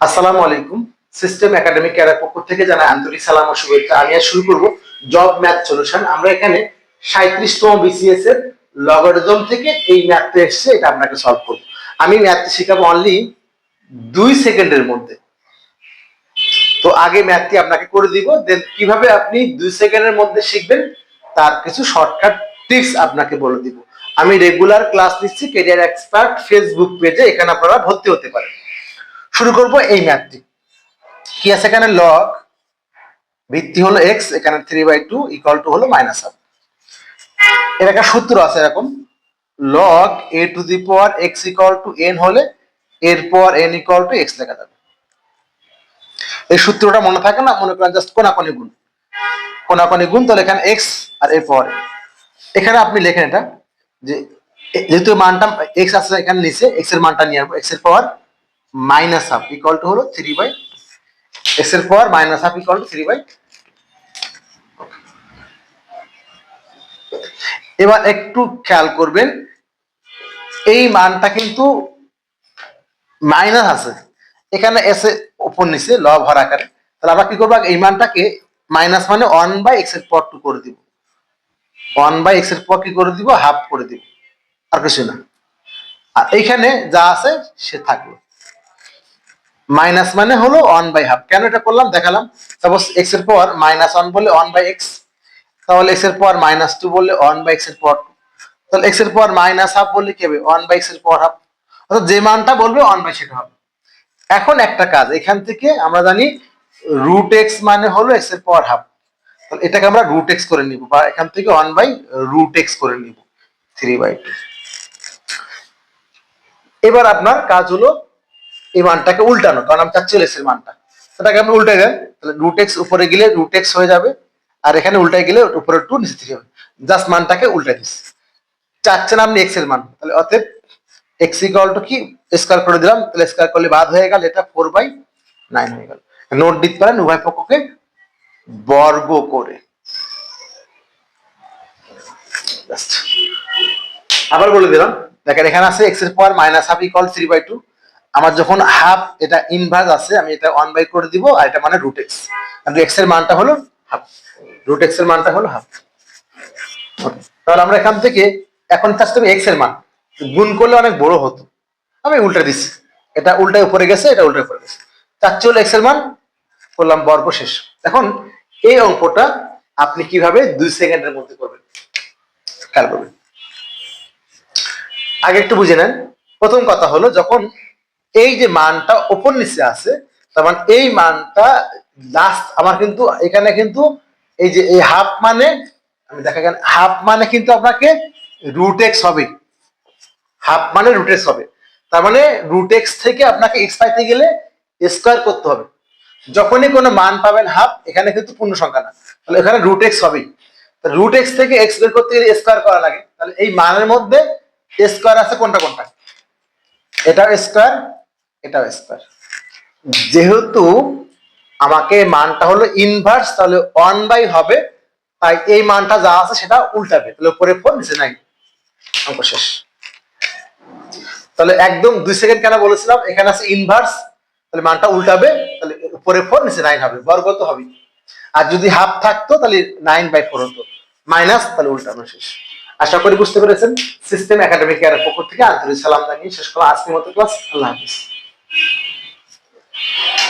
আসসালামু আলাইকুম। System academic কেয়ারের পক্ষ থেকে জানাই আন্তরিক সালাম ও শুভেচ্ছা। আমি আজ শুরু করব জব ম্যাথ সলিউশন আমরা এখানে সাঁত্রিশতম বিসিএস এর লগারিদম থেকে এই ম্যাথটা এসছে, এটা আপনাকে সলভ করব। আমি ম্যাথটি শেখাবো অনলি দুই সেকেন্ডের মধ্যে। তো আগে ম্যাথটি আপনাকে করে দিব দেন কীভাবে আপনি দুই সেকেন্ডের মধ্যে শিখবেন, তার কিছু শর্টকাট টিপস আপনাকে বলে দিব। আমি রেগুলার ক্লাস নিচ্ছি কেরিয়ার এক্সপার্ট ফেসবুক পেজে এখানে আপনারা ভর্তি হতে পারেন। শুরু করব এই ম্যাথটি কি আছে এখানে? লগ ভিত্তি হলো এক্স এখানে three by two equal to হলো মাইনাস হাফ এর একটা সূত্র আছে এরকম। Log a to the power x equal to n হলে এরপর এন ইকুয়াল টু এক্স লেখা যাবে। এই সূত্রটা মনে থাকে না? মনে করেন জাস্ট কোনাকোনি গুণ। কোনাকোনি গুণ, তাহলে এখানে এক্স আর এরপর এখানে আপনি লেখেন এটা যে যেহেতু মানটা এক্স আছে এখানে নিচে এক্সের মানটা নিয়ে আসব। এক্সের power minus half equal to হলো থ্রি বাই এক্সের power minus half equal to three by এবার একটু খেয়াল করবেন, এই মানটা কিন্তু মাইনাস আছে। এখানে এসে উপর নিচে ল ভর আকারে। তাহলে আমরা কি করব? এই মানটাকে মাইনাস মানে ওয়ান বাই এক্সের পর টু করে দিব। ওয়ান বাই এক্সের পর কি করে দিব? হাফ করে দিব। আর কিছু না। আর এইখানে যা আছে সে থাকল। মাইনাস মানে হলো ওয়ান বাই হাফ কেন এটা করলাম? দেখালাম। সাপোজ এক্সের পর মাইনাস ওয়ান বলে ওয়ান বাই এক্স তাহলে এক্সের পর মাইনাস টু বললে ওয়ান বাই এক্সের পর তাহলে এক্সের পর মাইনাস হাফ বললে কি হবে? ওয়ান বাই এক্সের পর হাফ অর্থাৎ যে মানটা বলবে ওয়ান বাই সেটা হবে। এখন একটা কাজ, এখান থেকে আমরা জানি রুট এক্স মানে হলো এক্সের পর হাফ তাহলে এটাকে আমরা রুট এক্স করে নিব, বা এখান থেকে ওয়ান বাই রুট এক্স করে নিব। থ্রি বাই টু এবার আপনার কাজ হলো এই মানটাকে উল্টানো, কারণ আমি চাচ্ছি এক্সের মানটা। সেটাকে আপনি উল্টে দেন তাহলে রুট এক্স উপরে গেলে রুট এক্স হয়ে যাবে, আর এখানে উল্টে গেলে উপরে টু নিচে থ্রি হবে। জাস্ট মানটাকে উল্টে দিচ্ছি চাচ্ছেন আপনি এক্সের মান, তাহলে অতএব এক্স ইকুয়াল টু কি? স্কোয়ার করে দিলাম, তাহলে স্কোয়ার করলে বাদ হয়ে গেল, এটা ফোর বাই নাইন হয়ে গেল। নোট দিতে পারেন উভয় পক্ষকে বর্গ করে। আবার বলে দিলাম, দেখেন এখানে আছে এক্সের power minus half equal three by two আমার যখন হাফ এটা ইনভার্স আছে, আমি এটা ওয়ান বাই করে দিব, আর এটা মানে রুট এক্স এক্সের মানটা হলো হাফ রুট এক্সের মানটা হলো হাফ তাহলে আমরা এখান থেকে, এখন চাচ্ছি তুমি এক্সের মান। গুণ করলে অনেক বড় হতো। আমি উল্টা দিচ্ছি। এটা উল্টায় উপরে গেছে, এটা উল্টায় উপরে গেছে। চাচ্ছি হলো এক্সের মান, করলাম বর্গ শেষ। এখন এই অঙ্কটা আপনি কীভাবে দুই সেকেন্ডের মধ্যে করবেন? খেয়াল করবেন। আগে একটু বুঝে নেন। প্রথম কথা হলো, যখন এই যে মানটা ওপর নিচে আছে, তার মানে এই মানটা লাস্ট আমার কিন্তু এখানে কিন্তু এই যে এই হাফ মানে আমি দেখা গেল হাফ মানে কিন্তু আপনাকে রুট এক্স হবে। হাফ মানে রুট এক্স হবে। তার মানে রুট এক্স থেকে আপনাকে এক্স পাইতে গেলে স্কোয়ার করতে হবে। যখনই কোনো মান পাবেন হাফ এখানে কিন্তু পূর্ণ সংখ্যা না। তাহলে এখানে রুট এক্স হবেই। রুট এক্স থেকে এক্স বের করতে গেলে স্কোয়ার করা লাগে। তাহলে এই মানের মধ্যে স্কোয়ার আছে কোনটা কোনটা? এটা স্কোয়ার এটাও স্কোয়ার যেহেতু আমাকে মানটা হলো ইনভার্স তাহলে ওয়ান বাই হবে, তাই এই মানটা যা আছে সেটা উল্টাবে। তাহলে উপরে ফোর নিচে নাই অঙ্ক শেষ। তাহলে একদম দুই সেকেন্ড কেন বলেছিলাম? এখানে আছে ইনভার্স তাহলে মানটা উল্টাবে, তাহলে উপরে ফোর নিচে নাইন হবে। বর্গ তো হবে। আর যদি হাফ থাকতো, তাহলে নাইন বাই ফোর হতো। মাইনাস তাহলে উল্টানো শেষ। আশা করি বুঝতে পেরেছেন। সিস্টেম একাডেমিক কেয়ারের পক্ষ থেকে আন্তরিক সালাম জানিয়ে শেষ করা আজকের মতো ক্লাস আল্লাহ হাফিজ। Yeah.